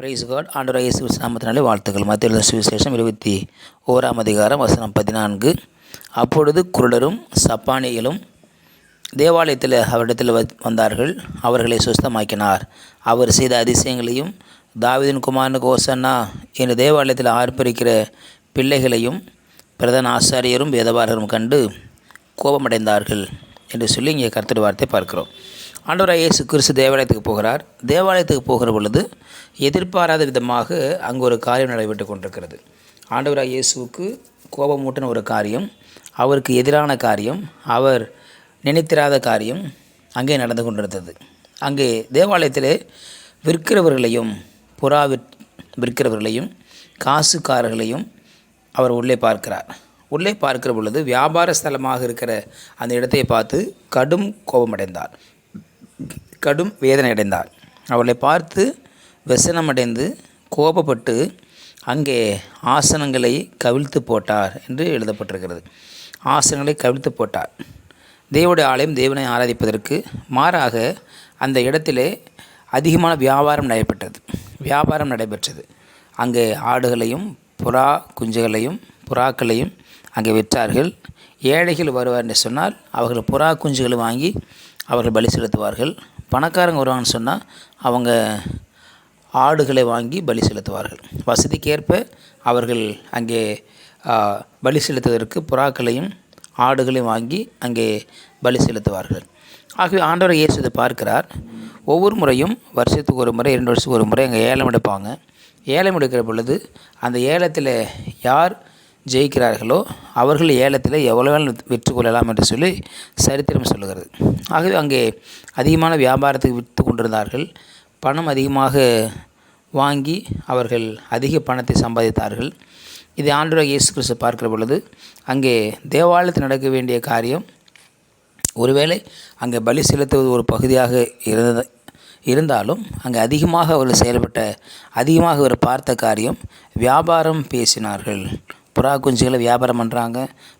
Price God ஆண்டவர் இயேசு நாமத்தினாலே வாழ்த்துக்கள். மத்திய சுவிசேஷம் இருபத்தி ஓராம் அதிகாரம் வசனம் பதினான்கு. அப்பொழுது குருடரும் சப்பானிகளும் தேவாலயத்தில் அவரிடத்தில் வந்தார்கள். அவர்களை சுஸ்தமாக்கினார். அவர் செய்த அதிசயங்களையும் தாவிதின் குமாரனுக்கு ஓசன்னா என்று தேவாலயத்தில் ஆர்ப்பரிக்கிற பிள்ளைகளையும் பிரதான ஆசாரியரும் வேதவாரரும் கண்டு கோபமடைந்தார்கள் என்று சொல்லி இங்கே கர்த்தர் வார்த்தை பார்க்கிறோம். ஆண்டவராக இயேசு கிறிஸ்து தேவாலயத்துக்கு போகிறார். தேவாலயத்துக்கு போகிற பொழுது எதிர்பாராத விதமாக அங்கு ஒரு காரியம் நடைபெற்று கொண்டிருக்கிறது. ஆண்டவராக இயேசுவுக்கு கோபமூட்டின ஒரு காரியம் அவருக்கு எதிரான காரியம் அவர் நினைத்திராத காரியம் அங்கே நடந்து கொண்டிருந்தது. அங்கே தேவாலயத்தில் விற்கிறவர்களையும் புறா விற் விற்கிறவர்களையும் காசுக்காரர்களையும் அவர் உள்ளே பார்க்கிறார். உள்ளே பார்க்கிற பொழுது வியாபார ஸ்தலமாக இருக்கிற அந்த இடத்தை பார்த்து கடும் கோபமடைந்தார். கடும் வேதனை அடைந்தார் அவளை பார்த்து व्यசனமடைந்து கோபப்பட்டு அங்கே ஆசனங்களை கவிழ்த்து போட்டார் என்று எழுதப்பட்டிருக்கிறது. ஆசனங்களை கவிழ்த்து போட்டார். தேவனுடைய ஆலயம் தேவனை ஆராதிப்பதற்கு மாறாக அந்த இடத்திலே அதிகமான வியாபாரம் நடைபெற்றது. வியாபாரம் நடைபெற்றது. அங்கே ஆடுகளையும் புறா குஞ்சுகளையும் புறாக்களையும் அங்கே விற்றார்கள். ஏழைகள் வருவார் என்று சொன்னால் அவர்கள் புறா குஞ்சுகளை வாங்கி அவர்கள் பலி செலுத்துவார்கள். பணக்காரங்க வருவாங்கன்னு சொன்னால் அவங்க ஆடுகளை வாங்கி பலி செலுத்துவார்கள். வசதிக்கேற்ப அவர்கள் அங்கே பலி செலுத்துவதற்கு புறாக்களையும் ஆடுகளையும் வாங்கி அங்கே பலி செலுத்துவார்கள். ஆகவே ஆண்டவர் இயேசு இதை பார்க்கிறார். ஒவ்வொரு முறையும் வருஷத்துக்கு ஒரு முறை இரண்டு வருஷத்துக்கு ஒரு முறை அங்கே ஏலம் எடுப்பாங்க. ஏலம் எடுக்கிற பொழுது அந்த ஏலத்தில் யார் ஜெயிக்கிறார்களோ அவர்கள் ஏலத்தில் எவ்வளோ வேணாலும் விற்று- விற்று கொள்ளலாம் என்று சொல்லி சரித்திரம் சொல்லுகிறது. ஆகவே அங்கே அதிகமான வியாபாரத்துக்கு விற்று கொண்டிருந்தார்கள். பணம் அதிகமாக வாங்கி அவர்கள் அதிக பணத்தை சம்பாதித்தார்கள். இதை ஆண்டவர் இயேசு கிறிஸ்து பார்க்கிற பொழுது அங்கே தேவாலயத்தில் நடக்க வேண்டிய காரியம் ஒருவேளை அங்கே பலி செலுத்துவது ஒரு பகுதியாக இருந்த இருந்தாலும் அங்கே அதிகமாக அவர்கள் செயல்பட்ட அதிகமாக அவர் பார்த்த காரியம் வியாபாரம் பேசினார்கள். புறா குஞ்சுகளை வியாபாரம் பண்ணுறாங்க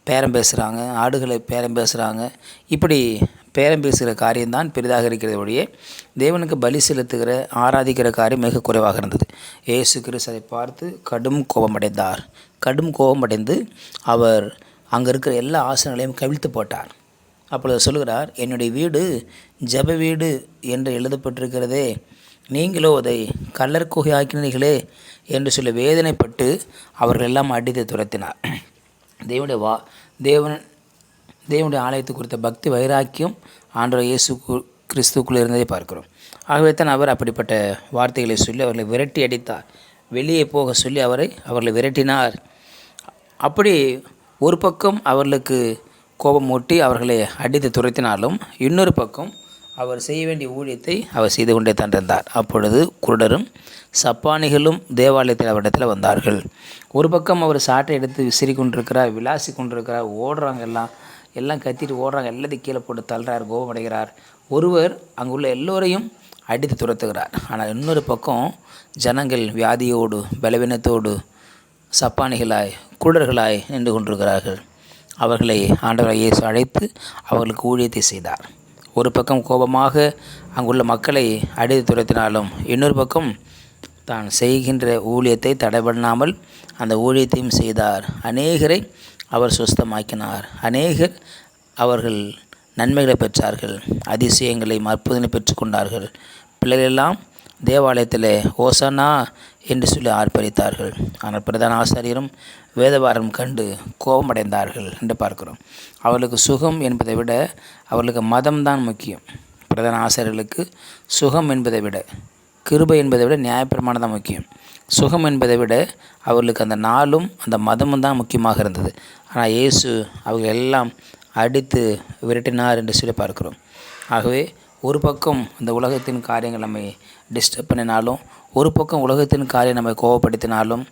பேரம் பேசுகிறாங்க ஆடுகளை பேரம் பேசுகிறாங்க இப்படி பேரம் பேசுகிற காரியம்தான் பெரிதாக இருக்கிறது ஒழிய தேவனுக்கு பலி செலுத்துகிற ஆராதிக்கிற காரியம் மிக குறைவாக இருந்தது. இயேசு கிறிஸ்து அதை பார்த்து கடும் கோபமடைந்தார். கடும் கோபமடைந்து அவர் அங்கே இருக்கிற எல்லா ஆசனங்களையும் கவிழ்த்து போட்டார். அப்பொழுது சொல்கிறார் என்னுடைய வீடு ஜெப வீடு என்று எழுதப்பட்டிருக்கிறதே நீங்களோ அதை கல்லர் குகை ஆக்கினீர்களே என்று சொல்லி வேதனைப்பட்டு அவர்கள் எல்லாம் அடித்து துரத்தினார். தேவனுடைய வா தேவன் தேவனுடைய ஆலயத்தை குறித்த பக்தி வைராக்கியம் ஆண்டோ இயேசு கு- இருந்ததை பார்க்கிறோம். ஆகவே தான் அவர் அப்படிப்பட்ட வார்த்தைகளை சொல்லி அவர்களை விரட்டி அடித்தார். வெளியே போக சொல்லி அவரை அவர்களை விரட்டினார். அப்படி ஒரு பக்கம் அவர்களுக்கு கோபம் மூட்டி அவர்களை அடித்து துரத்தினாலும் இன்னொரு பக்கம் அவர் செய்ய வேண்டிய ஊழியத்தை அவர் செய்து கொண்டே தான் இருந்தார். அப்பொழுது குருடரும் சப்பானிகளும் தேவாலயத்தில் அவரிடத்தில் வந்தார்கள். ஒரு பக்கம் அவர் சாட்டை எடுத்து விசிறி கொண்டிருக்கிறார் விளாசி கொண்டிருக்கிறார் ஓடுறாங்க எல்லாம் எல்லாம் கத்திட்டு ஓடுறாங்க எல்லாத்தையும் கீழே போட்டு தள்ளுறார் கோபமடைகிறார் ஒருவர் அங்குள்ள எல்லோரையும் அடித்து துரத்துகிறார். ஆனால் இன்னொரு பக்கம் ஜனங்கள் வியாதியோடு பலவீனத்தோடு சப்பானிகளாய் குருடர்களாய் நின்று கொண்டிருக்கிறார்கள். அவர்களை ஆண்டவர் இயேசு அழைத்து அவர்களுக்கு ஊழியத்தை செய்தார். ஒரு பக்கம் கோபமாக அங்குள்ள மக்களை அடித்து துரத்தினாலும் இன்னொரு பக்கம் தான் செய்கின்ற ஊழியத்தை தடைபண்ணாமல் அந்த ஊழியத்தையும் செய்தார். அநேகரை அவர் சுஸ்தமாக்கினார். அநேகர் அவர்கள் நன்மைகளை பெற்றார்கள். அதிசயங்களை அற்புதங்களை பெற்றுக்கொண்டார்கள் பிள்ளைகளெல்லாம் தேவாலயத்தில் ஓசனா என்று சொல்லி ஆர்ப்பரித்தார்கள். ஆனால் பிரதான ஆசாரியரும் வேதவாரம் கண்டு கோபமடைந்தார்கள் என்று பார்க்கிறோம். அவர்களுக்கு சுகம் என்பதை விட அவர்களுக்கு மதம்தான் முக்கியம். பிரதான ஆசாரியர்களுக்கு சுகம் என்பதை விட கிருபை என்பதை விட நியாயப்பிரமாணம் தான் முக்கியம். சுகம் என்பதை விட அவர்களுக்கு அந்த நாளும் அந்த மதமும் தான் முக்கியமாக இருந்தது. ஆனால் இயேசு அவங்க எல்லாம் அடித்து விரட்டினார் என்று சொல்லி பார்க்கிறோம். ஆகவே ஒரு பக்கம் இந்த உலகத்தின் காரியங்கள் நம்மை டிஸ்டர்ப் பண்ணினாலும் ஒரு பக்கம் உலகத்தின் காரியம் நம்மை கோபப்படுத்தினாலும்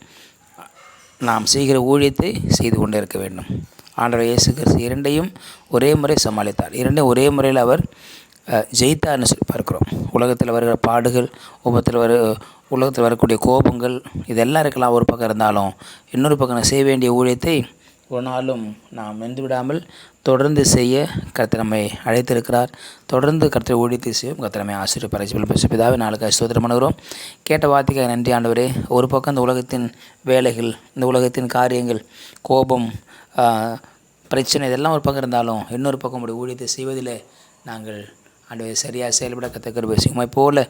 நாம் செய்கிற ஊழியத்தை செய்து கொண்டே இருக்க வேண்டும். ஆண்டவர் இயேசு கிறிஸ்து இரண்டையும் ஒரே முறை சமாளித்தார். இரண்டையும் ஒரே முறையில் அவர் ஜெயித்தார்னு சொல்லி பார்க்கிறோம். உலகத்தில் வருகிற பாடுகள் உபத்தில் வரு உலகத்தில் வரக்கூடிய கோபங்கள் இதெல்லாம் இருக்கலாம். ஒரு பக்கம் இருந்தாலும் இன்னொரு பக்கம் செய்ய வேண்டிய ஊழியத்தை ஒரு நாளும் நாம் நின்று விடாமல் தொடர்ந்து செய்ய கர்த்தனமை அழைத்திருக்கிறார். தொடர்ந்து கர்த்தரை ஊழித்து செய்யும் கர்த்தனமை ஆசிரியர் பரிசு பிதாவே நாளுக்கு ஸ்தோத்திரம் பண்ணுகிறோம் கேட்ட வார்த்தைக்காக நன்றி ஆண்டவரே. ஒரு பக்கம் இந்த உலகத்தின் வேலைகள் இந்த உலகத்தின் காரியங்கள் கோபம் பிரச்சனை இதெல்லாம் ஒரு பக்கம் இருந்தாலும் இன்னொரு பக்கம் உடைய ஊழியத்தை செய்வதில் நாங்கள் ஆண்டவரை சரியாக செயல்பட கற்றுக்கிற பேசுவோம் போல்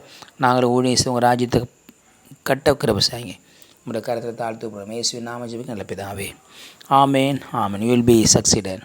நாங்கள் ஊழியம் உங்கள் ராஜ்யத்தை கட்ட கிருபை செய்யுங்க. உங்களோட கருத்தை தாழ்த்து போகிறோம் இயேசுவின் நாம ஜெபிக்க நல்ல பிதாவே. Amen amen. You will be succeeder